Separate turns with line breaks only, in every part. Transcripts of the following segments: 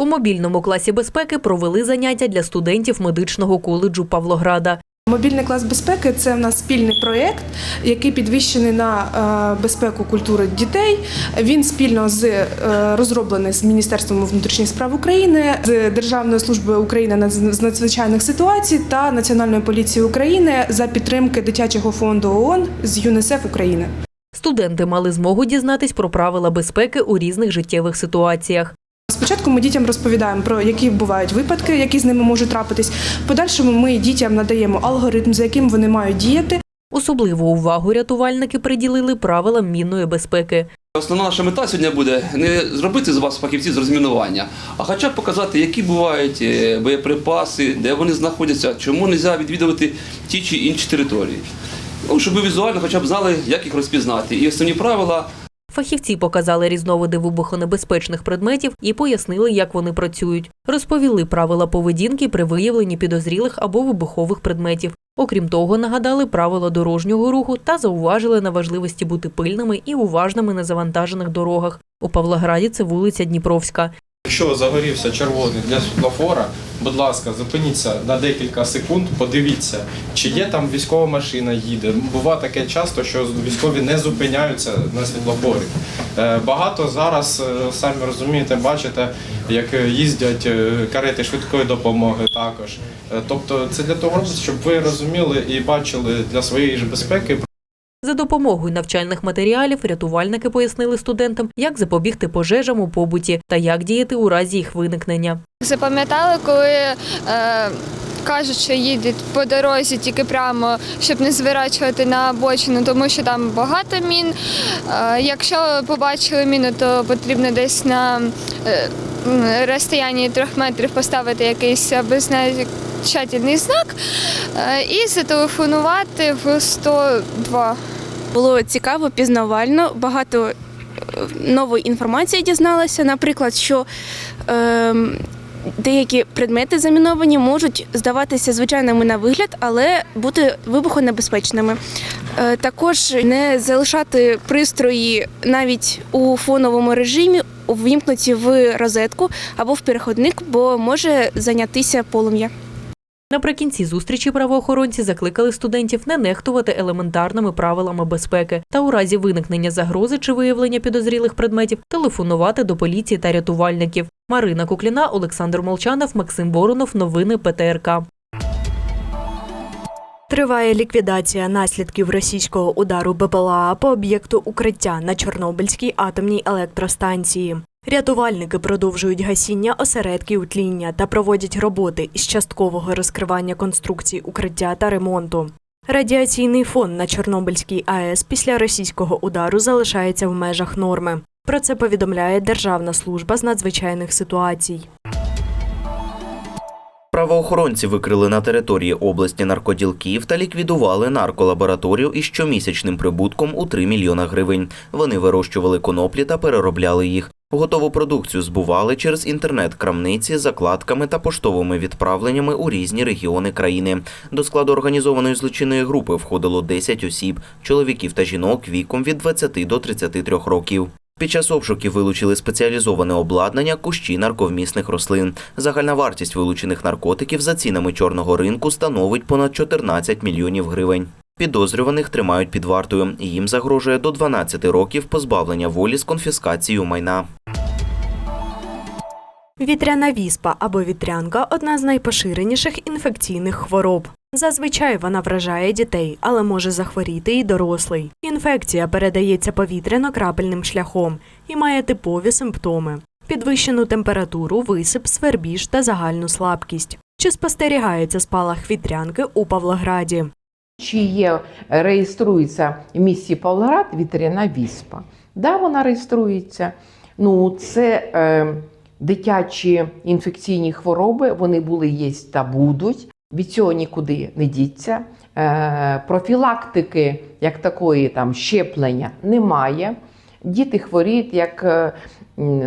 У мобільному класі безпеки провели заняття для студентів медичного коледжу Павлограда.
Мобільний клас безпеки це в нас спільний проєкт, який підвищений на е, безпеку культури дітей. Він спільно з е, розроблений з Міністерством внутрішніх справ України, з Державною службою України з надзвичайних ситуацій та Національною поліцією України за підтримки дитячого фонду ООН з ЮНІСЕФ України.
Студенти мали змогу дізнатись про правила безпеки у різних життєвих ситуаціях.
Спочатку ми дітям розповідаємо про які бувають випадки, які з ними можуть трапитись. В подальшому ми дітям надаємо алгоритм, за яким вони мають діяти.
Особливу увагу рятувальники приділили правилам мінної безпеки.
Основна наша мета сьогодні буде не зробити з вас фахівців з розмінування, а хоча б показати, які бувають е, боєприпаси, де вони знаходяться, чому не можна відвідувати ті чи інші території. Ну, щоб ви візуально хоча б знали, як їх розпізнати. І основні правила
Фахівці показали різновиди вибухонебезпечних предметів і пояснили, як вони працюють. Розповіли правила поведінки при виявленні підозрілих або вибухових предметів. Окрім того, нагадали правила дорожнього руху та зауважили на важливості бути пильними і уважними на завантажених дорогах. У Павлограді це вулиця Дніпровська.
Якщо загорівся червоний для світлофора, будь ласка, зупиніться на декілька секунд, подивіться, чи є там військова машина їде. Буває таке часто, що військові не зупиняються на світлофорі. Е, Багато зараз, е, самі розумієте, бачите, як їздять е, карети швидкої допомоги також. Тобто це для того, щоб ви розуміли і бачили для своєї ж безпеки
За допомогою навчальних матеріалів рятувальники пояснили студентам, як запобігти пожежам у побуті та як діяти у разі їх виникнення.
Запам'ятали, коли е, кажуть, що їдуть по дорозі тільки прямо, щоб не зворачувати на обочину, тому що там багато мін. Е, якщо побачили міну, то потрібно десь на е, розстоянні трьох метрів поставити якийсь обозначательний знак е, і зателефонувати в 102.
Було цікаво, пізнавально, багато е, нової інформації дізналася. Наприклад, що е, деякі предмети заміновані можуть здаватися звичайними на вигляд, але бути вибухонебезпечними. Е, також не залишати пристрої навіть у фоновому режимі, увімкнуті в розетку або в переходник, бо може зайнятися полум'я.
Наприкінці зустрічі правоохоронці закликали студентів не нехтувати елементарними правилами безпеки та у разі виникнення загрози чи виявлення підозрілих предметів телефонувати до поліції та рятувальників. Марина Кукліна, Олександр Молчанов, Максим Воронов. Новини ПТРК.
Триває ліквідація наслідків російського удару БПЛА по об'єкту укриття на Чорнобильській атомній електростанції. Рятувальники продовжують гасіння осередків тління та проводять роботи із часткового розкривання конструкцій укриття та ремонту. Радіаційний фон на Чорнобильській АЕС після російського удару залишається в межах норми. Про це повідомляє Державна служба з надзвичайних ситуацій.
Правоохоронці викрили на території області наркоділків та ліквідували нарколабораторію із щомісячним прибутком у 3 мільйона гривень. Вони вирощували коноплі та переробляли їх. Готову продукцію збували через інтернет-крамниці, закладками та поштовими відправленнями у різні регіони країни. До складу організованої злочинної групи входило 10 осіб, чоловіків та жінок віком від 20 до 33 років. Під час обшуків вилучили спеціалізоване обладнання, кущі нарковмісних рослин. Загальна вартість вилучених наркотиків за цінами чорного ринку становить понад 14 мільйонів гривень. Підозрюваних тримають під вартою. Їм загрожує до 12 років позбавлення волі з конфіскацією майна.
Вітряна віспа або вітрянка одна з найпоширеніших інфекційних хвороб. Зазвичай вона вражає дітей, але може захворіти і дорослий. Інфекція передається повітряно-крапельним шляхом і має типові симптоми: підвищену температуру, висип, свербіж та загальну слабкість. Чи спостерігається спалах вітрянки у Павлограді?
Чи є реєструється в місті Павлоград вітряна віспа? Да, вона реєструється. Ну, це е, дитячі інфекційні хвороби, вони були, є та будуть. Від цього нікуди не діться. Е, профілактики, як такої там щеплення, немає. Діти хворіють як е,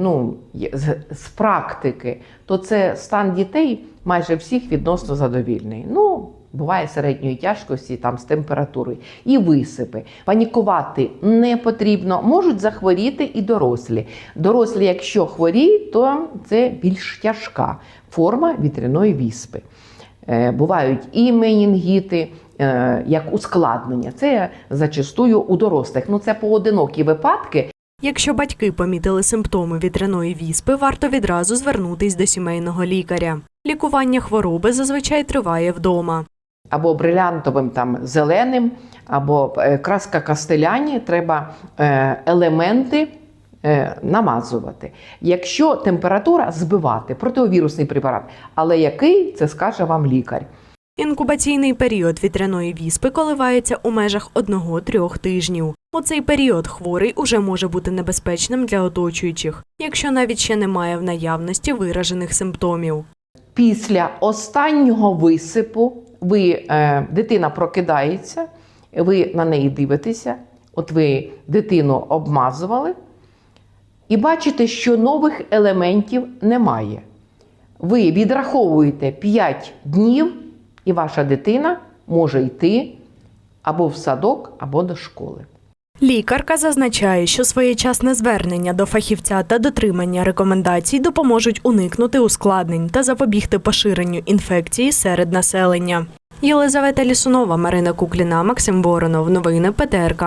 ну, з, практики, то це стан дітей майже всіх відносно задовільний. Ну, буває середньої тяжкості там з температурою, і висипи. Панікувати не потрібно. Можуть захворіти і дорослі. Дорослі, якщо хворіють, то це більш тяжка форма вітряної віспи. Е, Бувають і менінгіти, е, як ускладнення. Це зачастую у дорослих. Ну це поодинокі випадки.
Якщо батьки помітили симптоми вітряної віспи, варто відразу звернутись до сімейного лікаря. Лікування хвороби зазвичай триває вдома.
Або брилянтовим там зеленим, або е, краска кастеляні, треба е, елементи е, намазувати. Якщо температура збивати, противірусний препарат, але який це скаже вам лікар.
Інкубаційний період вітряної віспи коливається у межах 1-3 тижнів. У цей період хворий уже може бути небезпечним для оточуючих, якщо навіть ще немає в наявності виражених симптомів.
Після останнього висипу ви, е, дитина прокидається, ви на неї дивитеся, от ви дитину обмазували, і бачите, що нових елементів немає. Ви відраховуєте 5 днів, і ваша дитина може йти або в садок, або до школи.
Лікарка зазначає, що своєчасне звернення до фахівця та дотримання рекомендацій допоможуть уникнути ускладнень та запобігти поширенню інфекції серед населення. Єлизавета Лісунова, Марина Кукліна, Максим Воронов. Новини ПТРК.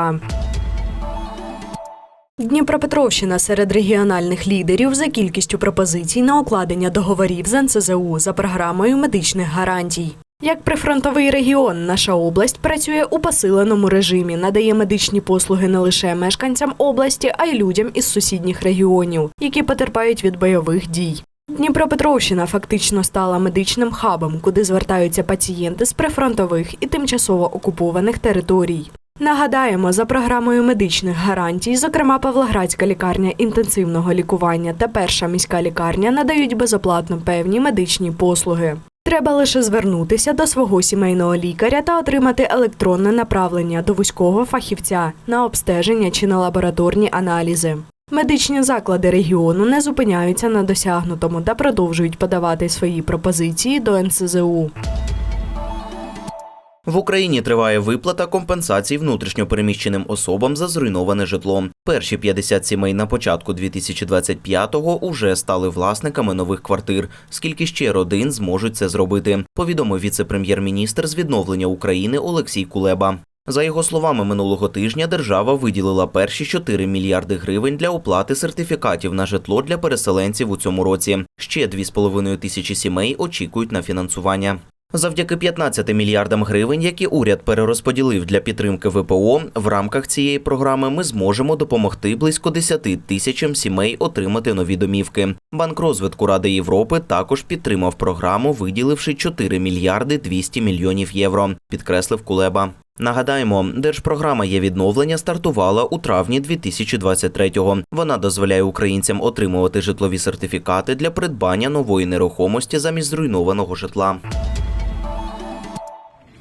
Дніпропетровщина серед регіональних лідерів за кількістю пропозицій на укладення договорів з НСЗУ за програмою медичних гарантій. Як прифронтовий регіон, наша область працює у посиленому режимі, надає медичні послуги не лише мешканцям області, а й людям із сусідніх регіонів, які потерпають від бойових дій. Дніпропетровщина фактично стала медичним хабом, куди звертаються пацієнти з прифронтових і тимчасово окупованих територій. Нагадаємо, за програмою медичних гарантій, зокрема Павлоградська лікарня інтенсивного лікування та перша міська лікарня надають безоплатно певні медичні послуги. Треба лише звернутися до свого сімейного лікаря та отримати електронне направлення до вузького фахівця на обстеження чи на лабораторні аналізи. Медичні заклади регіону не зупиняються на досягнутому та продовжують подавати свої пропозиції до НСЗУ.
В Україні триває виплата компенсацій внутрішньопереміщеним особам за зруйноване житло. Перші 50 сімей на початку 2025-го уже стали власниками нових квартир. Скільки ще родин зможуть це зробити? Повідомив віце-прем'єр-міністр з відновлення України Олексій Кулеба. За його словами, минулого тижня держава виділила перші 4 мільярди гривень для оплати сертифікатів на житло для переселенців у цьому році. Ще 2,5 тисячі сімей очікують на фінансування. Завдяки 15 мільярдам гривень, які уряд перерозподілив для підтримки ВПО, в рамках цієї програми ми зможемо допомогти близько 10 тисячам сімей отримати нові домівки. Банк розвитку Ради Європи також підтримав програму, виділивши 4 мільярди 200 мільйонів євро, підкреслив Кулеба. Нагадаємо, держпрограма є відновлення стартувала у травні 2023-го. Вона дозволяє українцям отримувати житлові сертифікати для придбання нової нерухомості замість зруйнованого житла.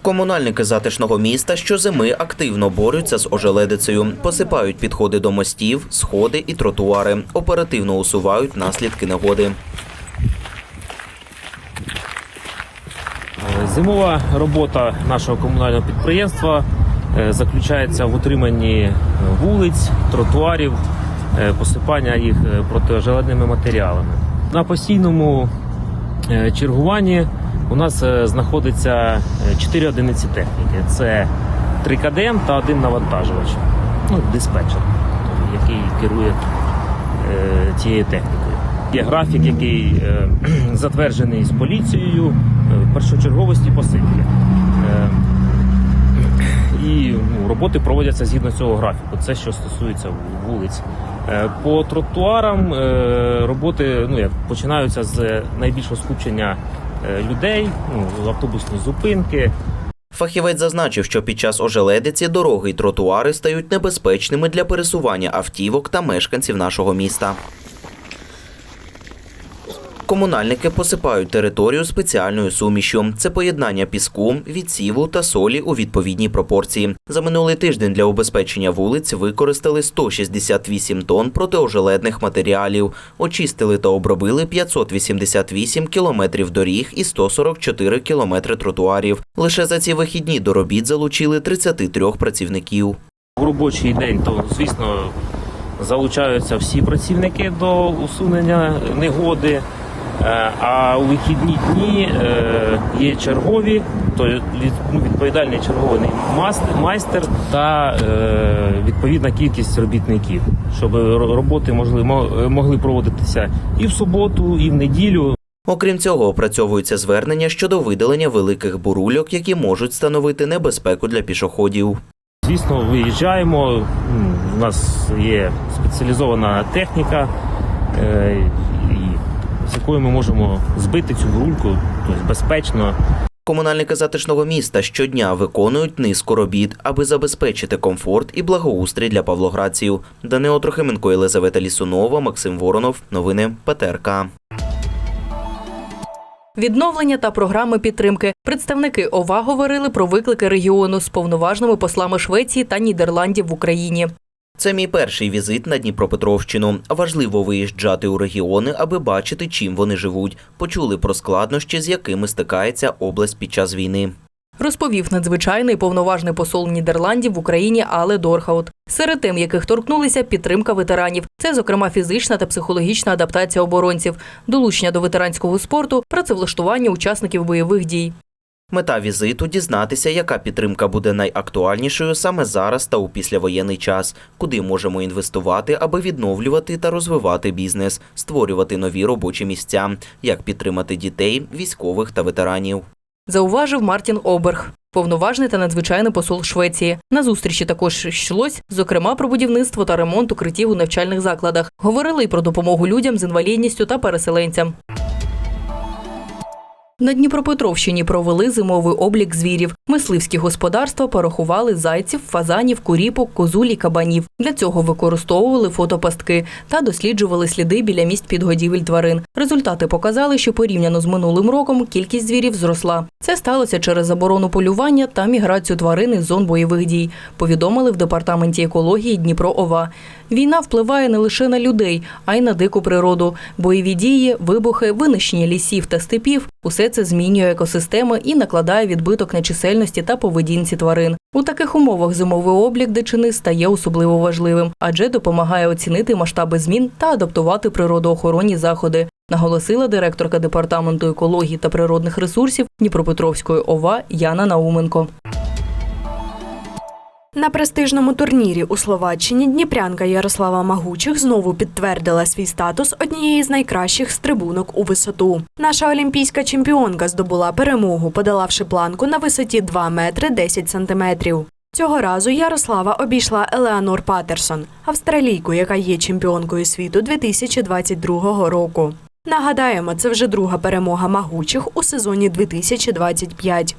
Комунальники затишного міста щозими активно борються з ожеледицею, посипають підходи до мостів, сходи і тротуари, оперативно усувають наслідки негоди.
Зимова робота нашого комунального підприємства е, заключається в утриманні вулиць, тротуарів, е, посипання їх е, протижеледними матеріалами. На постійному е, чергуванні у нас е, знаходиться 4 одиниці техніки. Це 3 КДМ та один навантажувач, ну, диспетчер, який керує е, цією технікою. Є графік, який е, затверджений з поліцією е, першочерговості посипки. Е, і ну, роботи проводяться згідно цього графіку. Це що стосується вулиць. Е, По тротуарам е, роботи ну, починаються з найбільшого скупчення е, людей, ну, автобусні зупинки,
Фахівець зазначив, що під час ожеледиці дороги й тротуари стають небезпечними для пересування автівок та мешканців нашого міста. Комунальники посипають територію спеціальною сумішю. Це поєднання піску, відсіву та солі у відповідній пропорції. За минулий тиждень для убезпечення вулиць використали 168 тонн протиожеледних матеріалів, очистили та обробили 588 кілометрів доріг і 144 кілометри тротуарів. Лише за ці вихідні до робіт залучили 33 працівників.
В робочий день, то звісно, залучаються всі працівники до усунення негоди. Е, А у вихідні дні е, є чергові, то ну, відповідальний черговий майстер та е, відповідна кількість робітників, щоб роботи можли, могли проводитися і в суботу, і в неділю.
Окрім цього, опрацьовуються звернення щодо видалення великих бурульок, які можуть становити небезпеку для пішоходів.
Звісно, виїжджаємо. У нас є спеціалізована техніка, з якою ми можемо збити цю бурульку тобто безпечно.
Комунальники затишного міста щодня виконують низку робіт, аби забезпечити комфорт і благоустрій для павлоградців. Данило Трохименко, Єлизавета Лісунова, Максим Воронов. Новини ПТРК.
Відновлення та програми підтримки. Представники ОВА говорили про виклики регіону з повноважними послами Швеції та Нідерландів в Україні.
Це мій перший візит на Дніпропетровщину. Важливо виїжджати у регіони, аби бачити, чим вони живуть. Почули про складнощі, з якими стикається область під час війни.
Розповів надзвичайний повноважний посол Нідерландів в Україні Але Дорхаут. Серед тем, яких торкнулися підтримка ветеранів. Це, зокрема, фізична та психологічна адаптація оборонців, долучення до ветеранського спорту, працевлаштування учасників бойових дій.
Мета візиту дізнатися, яка підтримка буде найактуальнішою саме зараз та у післявоєнний час, куди можемо інвестувати, аби відновлювати та розвивати бізнес, створювати нові робочі місця, як підтримати дітей, військових та ветеранів.
Зауважив Мартін Оберг, повноважний та надзвичайний посол Швеції. На зустрічі також йшлось, зокрема, про будівництво та ремонт укриттів у навчальних закладах. Говорили й про допомогу людям з інвалідністю та переселенцям. На Дніпропетровщині провели зимовий облік звірів. Мисливські господарства порахували зайців, фазанів, куріпок, козуль і кабанів. Для цього використовували фотопастки та досліджували сліди біля місць підгодівель тварин. Результати показали, що порівняно з минулим роком кількість звірів зросла. Це сталося через заборону полювання та міграцію тварин із зон бойових дій. Повідомили в департаменті екології Дніпро ОВА. Війна впливає не лише на людей, а й на дику природу. Бойові дії, вибухи, винищення лісів та степів усе це змінює екосистеми і накладає відбиток на чисельності та поведінці тварин. У таких умовах зимовий облік дичини стає особливо важливим, адже допомагає оцінити масштаби змін та адаптувати природоохоронні заходи. Наголосила директорка департаменту екології та природних ресурсів Дніпропетровської ОВА Яна Науменко.
На престижному турнірі у Словаччині дніпрянка Ярослава Магучих знову підтвердила свій статус однієї з найкращих стрибунок у висоту. Наша олімпійська чемпіонка здобула перемогу, подолавши планку на висоті 2 метри 10 сантиметрів. Цього разу Ярослава обійшла Елеонор Патерсон, австралійку, яка є чемпіонкою світу 2022 року. Нагадаємо, це вже друга перемога магучих у сезоні 2025.